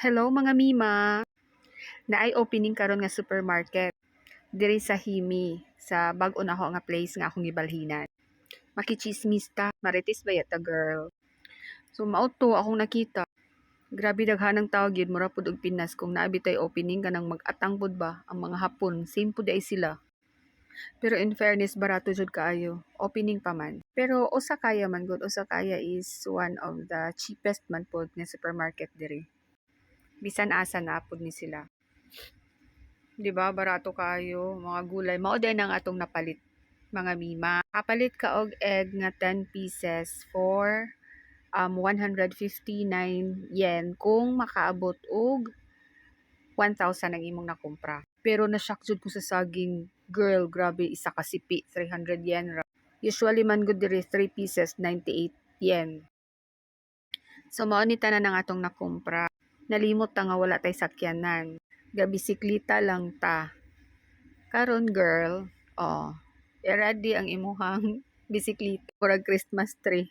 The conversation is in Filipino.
Hello mga mima. Naay opening karon nga supermarket diri sa Himi sa bag-o na nga place nga akong gibalhinan. Makichismis ta, marites ba yata girl? So mauto akong nakita. Grabe daghanang tao gyud mura pud og Pinas kung naabi tay opening kanang mag-atang ba ang mga hapon same pud ay sila. Pero in fairness barato jud kaayo. Opening pa man. Pero usa kaya man gud, usa kaya is one of the cheapest man pod nga supermarket diri. Bisan asa na pud ni sila. 'Di ba barato kayo mga gulay mao din ang atong napalit mga mima. Kapalit ka og egg nga 10 pieces for um 159 yen kung makaabot og 1,000 ang imong nakumpra. Pero na-shock jud ko sa saging girl, grabe isa ka sipi 300 yen ra. Usually man gud diri 3 pieces 98 yen. So mao ni tanan ang atong nakumpra. Nalimot ta nga wala tay sakyanan. Gabisiklita lang ta. Karon girl, oh, i-ready ang imuhang bisikleta for Christmas tree.